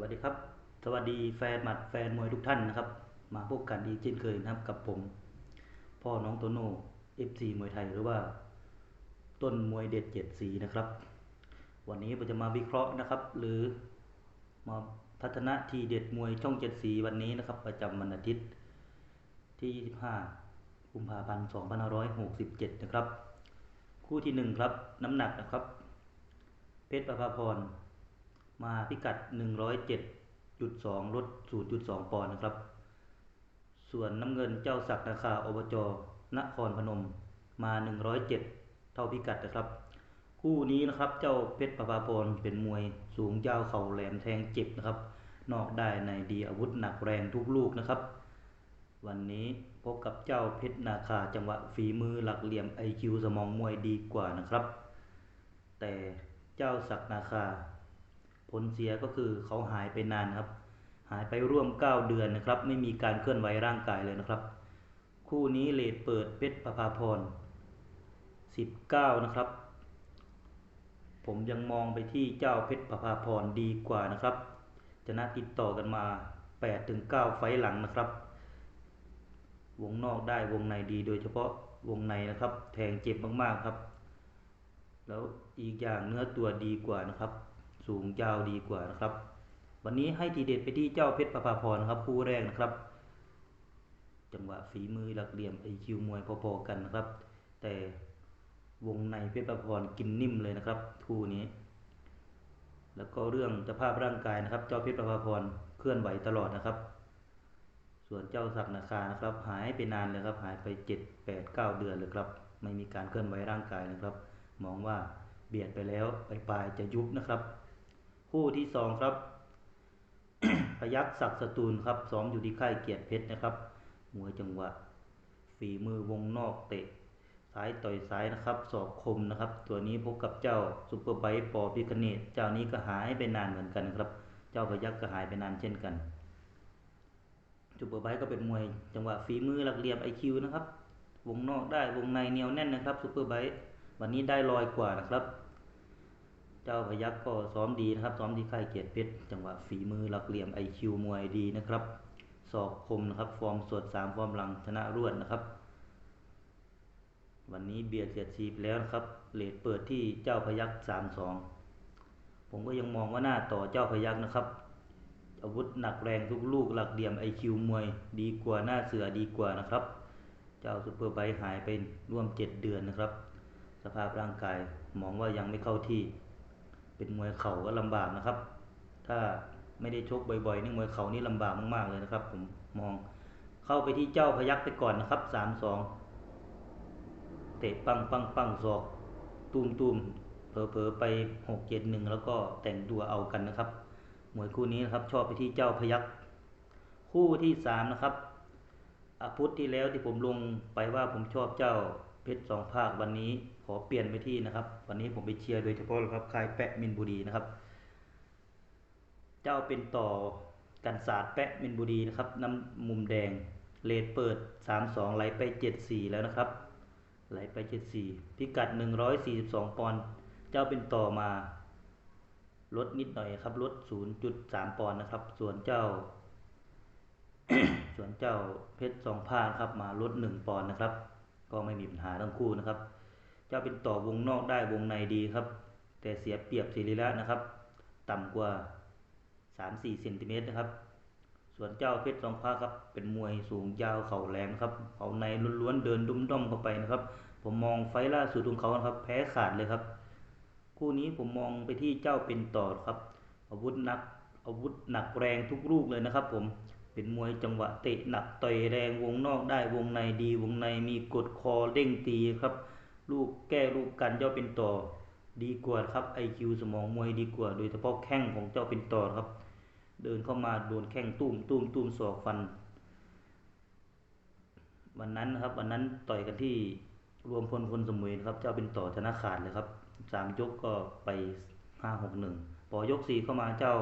วัสดีครับ สวัสดีแฟนหมัดแฟนมวยทุกท่านนะครับ มาพบกันอีกเช่นเคยนะครับ กับผม พ่อน้องโตโน่เอฟซีมวยไทยหรือว่า ต้นมวยเด็ดเจ็ดสีนะครับ วันนี้ผมจะมาวิเคราะห์นะครับ หรือมาทัศนะทีเด็ดมวยช่องเจ็ดสีวันนี้นะครับ ประจำวันอาทิตย์ที่ 25 กุมภาพันธ์ 2567 นะครับ คู่ที่ 1 ครับ น้ำหนักนะครับ เพชรประภาพร มาพิกัด 107.2ลด0.2 ปอนด์นะครับ ส่วนน้ำเงินเจ้าศักดิ์นาคาอบจนครพนมมา 107 เท่าพิกัดนะครับ คู่นี้นะครับเจ้าเพชรประภาพรเป็นมวยสูงยาวเข่าแหลมแทงเจ็บนะครับ นอกได้ในดีอาวุธหนักแรงทุกลูกนะครับ วันนี้พบกับเจ้าเพชรนาคาจังหวะฝีมือหลักเหลี่ยมไอคิวสมองมวยดีกว่านะครับ แต่เจ้าศักดิ์นาคา ผลเสียก็คือเขาหายไปนานครับ หายไปร่วม 9 เดือนนะครับ ไม่มีการเคลื่อนไหวร่างกายเลยนะครับ คู่นี้เลดเปิดเพชรประภาพร 19 นะครับ ผมยังมองไปที่เจ้าเพชรประภาพรดีกว่านะครับชนะติดต่อกันมา 8-9 ไฟหลังนะครับ วงนอกได้วงในดีโดยเฉพาะวงในนะครับ แทงเจ็บมากๆครับ แล้วอีกอย่างเนื้อตัวดีกว่านะครับ สูงยาวดีกว่านะครับ วันนี้ให้ทีเด็ดไปที่เจ้าเพชรประภาพรครับคู่แรกนะครับ จังหวะฝีมือหลักเหลี่ยมไอคิวมวยพอๆกันนะครับ แต่วงในเพชรประภาพรกินนิ่มเลยนะครับคู่นี้ แล้วก็เรื่องสภาพร่างกายนะครับ เจ้าเพชรประภาพรเคลื่อนไหวตลอดนะครับ ส่วนเจ้าศักนาคานะครับ หายไปนานเลยครับ หายไปเจ็ดแปดเก้าเดือนเลยครับ ไม่มีการเคลื่อนไหวร่างกายนะครับ มองว่าเบียดไปแล้วไปปลายจะยุบนะครับ คู่ที่สองครับ พยักศักสตูลครับซ้อมอยู่ที่ค่ายเกียรติเพชรนะครับมวยจังหวะฝีมือวงนอกเตะซ้ายต่อยซ้ายนะครับศอกคมนะครับ ตัวนี้พบกับเจ้าซุปเปอร์ไบค์ปอพิคเนตเจ้านี้ก็หายไปนานเหมือนกันครับ เจ้าพยักก็หายไปนานเช่นกันซุปเปอร์ไบค์ก็เป็นมวยจังหวะฝีมือหลักเหลี่ยมไอคิวนะครับ วงนอกได้วงในเหนียวแน่นนะครับซุปเปอร์ไบค์วันนี้ได้ลอยกว่านะครับ จ้าพยักก็ซ้อมดีนะครับ ซ้อมที่ค่ายเกียรติเพชรจังหวะฝีมือหลักเหลี่ยมไอคิวมวยดีนะครับศอกคมนะครับ ฟอร์มสดสามฟอร์มหลังชนะรวดนะครับ วันนี้เบียดเสียดสีไปแล้วนะครับเลดเปิดที่เจ้าพยักสามสองผมก็ยังมองว่าหน้าต่อเจ้าพยักนะครับ อาวุธหนักแรงทุกลูกหลักเหลี่ยมไอคิวมวย ดีกว่าหน้าเสือดีกว่านะครับ เจ้าซูเปอร์ไบค์หายไปร่วมเจ็ดเดือนนะครับ สภาพร่างกายมองว่ายังไม่เข้าที่ เป็นมวยเข่าก็ลำบากนะครับ ถ้าไม่ได้ชกบ่อยๆนี่มวยเข่านี่ลำบากมากๆเลยนะครับ ผมมองเข้าไปที่เจ้าพยักไปก่อนนะครับสามสองเตะปังปังปังศอกตูมตูมเผลอเผลอไปหกเจ็ดหนึ่งแล้วก็แต่งตัวเอากันนะครับมวยคู่นี้นะครับชอบไปที่เจ้าพยักคู่ที่สามนะครับอาพุธที่แล้วที่ผมลงไปว่าผมชอบเจ้าเพชรสองภาควันนี้ อเปลี่ยนไปที่นะครับ วันนี้ผมไปเชียร์โดยเฉพาะครับค่ายแปะมินบุรีนะครับ เจ้าเป็นต่อกันศาสตร์แปะมินบุรีนะครับน้ำมุมแดงเลดเปิดสามสองไหลไปเจ็ดสี่แล้วนะครับ ไหลไปเจ็ดสี่พิกัดหนึ่งร้อยสี่สิบสองปอนด์เจ้าเป็นต่อมาลดนิดหน่อยครับลดศูนย์จุดสามปอนด์นะครับ ส่วนเจ้า ส่วนเจ้าเพชรสองพานครับมาลดหนึ่งปอนด์นะครับ ก็ไม่มีปัญหาทั้งคู่นะครับ เจ้าเป็นต่อวงนอกได้วงในดีครับ แต่เสียเปรียบศิริระนะครับ ต่ำกว่าสามสี่เซนติเมตรนะครับ ส่วนเจ้าเพชรสองพาครับ เป็นมวยสูงยาวเข่าแรงครับเขาในล้วนๆเดินดุ้มด้อมเข้าไปนะครับ ผมมองไฟล่าสุดของเขาครับ แพ้ขาดเลยครับ คู่นี้ผมมองไปที่เจ้าเป็นต่อครับ อาวุธหนักอาวุธหนักแรงทุกลูกเลยนะครับ ผมเป็นมวยจังหวะเตะหนักต่อยแรงวงนอกได้วงในดีวงในมีกดคอเด้งตีครับ ลูกแก้ลูกกันเจ้าเป็นต่อดีกว่าครับไอคิวสมองมวยดีกว่า โดยเฉพาะแข้งของเจ้าเป็นต่อครับ เดินเข้ามาโดนแข้งตุ้มตุ้มตุ้มศอกฟัน วันนั้นครับ วันนั้นต่อยกันที่รวมพลคนสมุยนะครับ เจ้าเป็นต่อชนะขาดเลยครับสามยกก็ไปห้าหกหนึ่งพอยกสี่เข้ามาเจ้า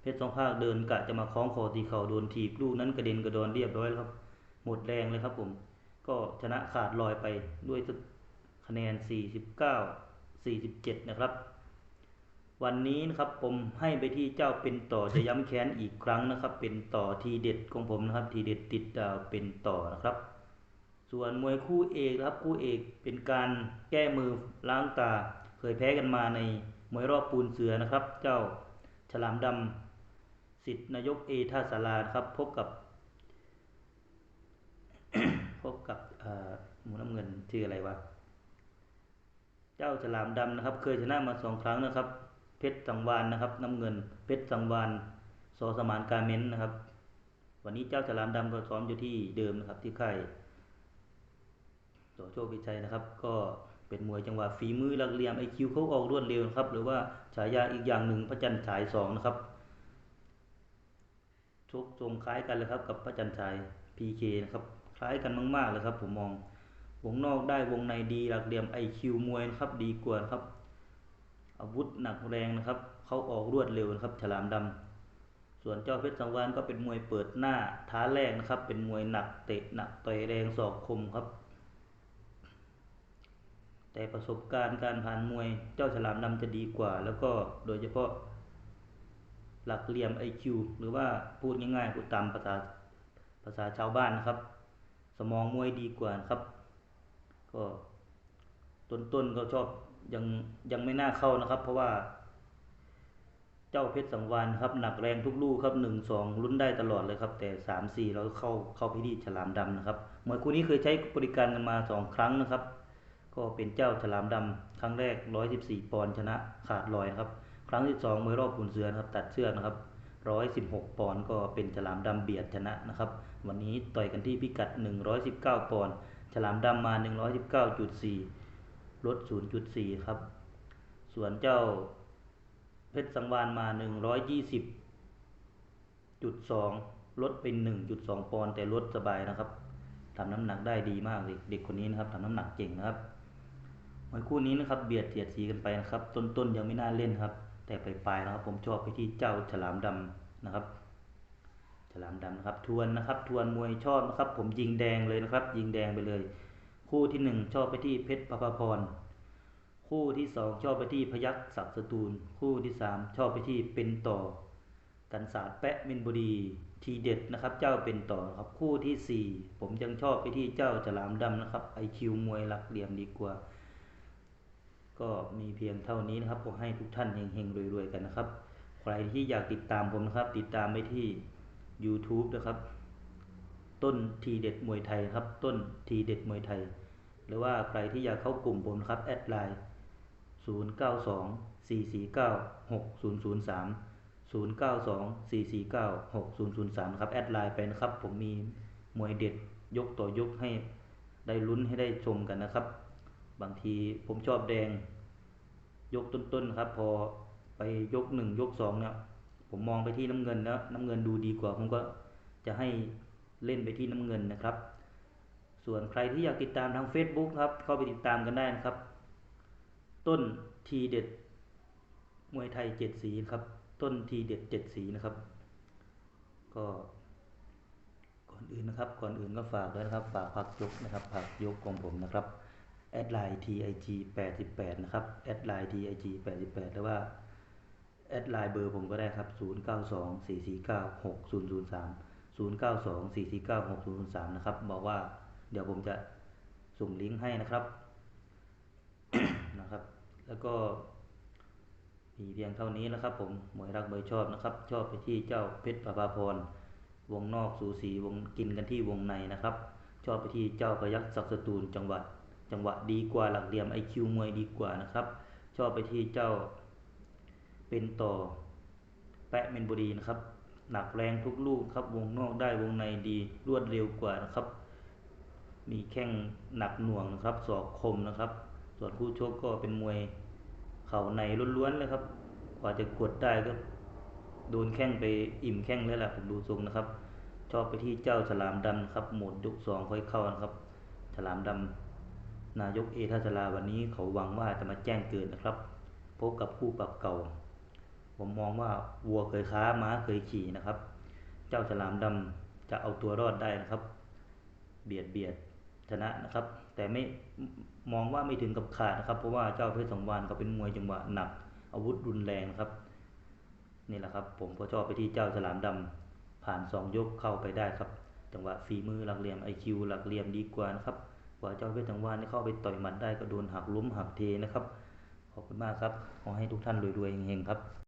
เพชรสองภาคเดินกะจะมาคล้องคอตีเข่าโดนถีบลูกนั้นกระเด็นกระดอนเรียบร้อยครับ หมดแรงเลยครับผม ก็ชนะขาดลอยไปด้วย คะแนน 49 47 นะครับ วันนี้นะครับผมให้ไปที่เจ้าเป็นต่อจะย้ำแค้นอีกครั้งนะครับ เป็นต่อทีเด็ดของผมนะครับ ทีเด็ดติดดาวเป็นต่อนะครับ ส่วนมวยคู่เอกครับคู่เอกเป็นการแก้มือล้างตา เคยแพ้กันมาในมวยรอบปูนเสือนะครับ เจ้าฉลามดำสิทธินายกเอท่าสารานะครับพบกับพบกับหมูน้ำเงินชื่ออะไรวะ เจ้าฉลามดำนะครับ เคยชนะมาสองครั้งนะครับ เพชรสังวานนะครับน้ำเงิน เพชรสังวานสอสมานการเม้นนะครับ วันนี้เจ้าฉลามดำก็ซ้อมอยู่ที่เดิมนะครับ ที่ค่ายต่อโชคพิชัยนะครับ ก็เป็นมวยจังหวะฝีมือหลักเหลี่ยมไอคิวเขาออกรวดเร็วนะครับ หรือว่าฉายาอีกอย่างหนึ่งพระจันทร์ฉายสองนะครับชกทรงคล้ายกันเลยครับกับพระจันทร์ฉายพีเคนะครับ คล้ายกันมากๆเลยครับผมมอง วงนอกได้วงในดีหลักเหลี่ยมไอคิวมวยนะครับดีกว่าครับ อาวุธหนักแรงนะครับเขาออกรวดเร็วนะครับฉลามดำส่วนเจ้าเพชรสังวานก็เป็นมวยเปิดหน้าท้าแรกนะครับ เป็นมวยหนักเตะหนักต่อยแรงศอกคมครับ แต่ประสบการณ์การผ่านมวยเจ้าฉลามดำจะดีกว่า แล้วก็โดยเฉพาะหลักเหลี่ยมไอคิวหรือว่าพูดง่ายๆพูดตามภาษาภาษาชาวบ้านนะครับ สมองมวยดีกว่าครับ ก็ต้นๆก็ชอบยังยังไม่น่าเข้านะครับ เพราะว่า เจ้าเพชรสังวานครับหนักแรงทุกลูกครับหนึ่งสองลุ้นได้ตลอดเลยครับ แต่สามสี่เราเข้าเข้าพิธีฉลามดำนะครับมวยคู่นี้เคยใช้บริการกันมาสองครั้งนะครับ ก็เป็นเจ้าฉลามดำครั้งแรกร้อยสิบสี่ปอนด์ชนะขาดลอยครับ ครั้งที่สองมวยรอบขุนเสือนะครับ ตัดเชือกนะครับร้อยสิบหกปอนด์ก็เป็นฉลามดำเบียดชนะนะครับ วันนี้ต่อยกันที่พิกัดหนึ่งร้อยสิบเก้าปอนด์ ฉลามดำมาหนึ่งร้อยสิบเก้าจุดสี่ลด 0.4 ครับ ส่วนเจ้าเพชรสังวานมา 120.2 ลดเป็น 1.2 ปอนด์แต่ลดสบายนะครับทำน้ำหนักได้ดีมากเลยเด็กคนนี้นะครับทำน้ำหนักเก่งนะครับมวยคู่นี้นะครับเบียดเสียดสีกันไปนะครับ ต้นๆยังไม่น่าเล่นครับ แต่ปลายๆนะครับผมชอบไปที่เจ้าฉลามดำนะครับ ลามดำนะครับทวนนะครับทวนมวยชอบนะครับ ผมยิงแดงเลยนะครับ ยิงแดงไปเลย คู่ที่หนึ่งชอบไปที่เพชรประภพรคู่ที่สองชอบไปที่พยัคฆ์ศักดิ์สตูล คู่ที่สามชอบไปที่เป็นต่อ กันศาสตร์แปะมินบุรีทีเด็ดนะครับ เจ้าเป็นต่อครับคู่ที่สี่ผมยังชอบไปที่เจ้าฉลามดำนะครับไอคิวมวยหลักเหลี่ยมดีกว่า ก็มีเพียงเท่านี้นะครับขอให้ทุกท่านเฮงๆรวยๆกันนะครับ ใครที่อยากติดตามผมนะครับ ติดตามไปที่ YouTube นะครับ ต้นทีเด็ดมวยไทยครับ ต้นทีเด็ดมวยไทย หรือว่าใครที่อยากเข้ากลุ่มผมครับ แอดไลน์ 0 9 2 4 4 9 6 0 0 3 0 9 2 4 4 9 6 0 0 3 ครับ แอดไลน์ไปนะครับ ผมมีมวยเด็ดยกต่อยกให้ได้ลุ้นให้ได้ชมกันนะครับ บางทีผมชอบแดง ยกต้นๆครับ พอไปยกหนึ่งยกสองเนี่ย ผมมองไปที่น้ำเงินแล้วน้ำเงินดูดีกว่าผมก็จะให้เล่นไปที่น้ำเงินนะครับ ส่วนใครที่อยากติดตามทาง Facebook ครับเข้าไปติดตามกันได้นะครับ ต้นทีเด็ดมวยไทยเจ็ดสีครับ ต้นทีเด็ดเจ็ดสีนะครับ ก็ก่อนอื่นนะครับ ก่อนอื่นก็ฝากด้วยนะครับ ฝากพักยกนะครับ ผักยกของผมนะครับแอดไลน์ TIG 88นะครับแอดไลน์ TIG 88หรือว่า แอดไลน์เบอร์ผมก็ได้ครับ 0924496003 0924496003 นะครับ บอกว่าเดี๋ยวผมจะส่งลิงก์ให้นะครับนะครับ แล้วก็มีเพียงเท่านี้นะครับ ผมหมวยรักเบยชอบนะครับ ชอบไปที่เจ้าเพชรประภาพรวงนอกสูสีวงกินกันที่วงในนะครับ ชอบไปที่เจ้าพยักศักดิ์สตูลจังหวัด จังหวะดีกว่าหลักเหลี่ยมไอคิวมวยดีกว่านะครับ ชอบไปที่เจ้า เป็นต่อ แปะเมนบุรีนะครับ หนักแรงทุกลูกครับ วงนอกได้วงในดีรวดเร็วกว่านะครับ มีแข้งหนักหน่วงนะครับศอกคมนะครับ ส่วนคู่ชกก็เป็นมวยเข่าในล้วนๆเลยครับ กว่าจะกดได้ก็โดนแข้งไปอิ่มแข้งแล้วแหละผมดูทรงนะครับ ชอบไปที่เจ้าฉลามดำครับ หมดยกสองค่อยเข้านะครับ ฉลามดำนายกเอทัศลาวันนี้เขาหวังว่าจะมาแจ้งเกิดนะครับ พบกับคู่ปรับเก่า ผมมองว่าวัวเคยค้าม้าเคยขี่นะครับ เจ้าฉลามดำจะเอาตัวรอดได้นะครับ เบียดเบียดชนะนะครับ แต่ไม่มองว่าไม่ถึงกับขาดนะครับ เพราะว่าเจ้าเพชรสองวานก็เป็นมวยจังหวะหนัก อาวุธรุนแรงครับ นี่แหละครับ ผมก็ชอบไปที่เจ้าฉลามดำผ่านสองยกเข้าไปได้ครับ จังหวะฝีมือหลักเหลี่ยมไอคิวหลักเหลี่ยมดีกว่านะครับกว่าเจ้าเพชรสังวานเข้าไปต่อยหมัดได้ก็โดนหักล้มหักเทนะครับขอบคุณมากครับ ขอให้ทุกท่านรวยๆเฮงๆครับ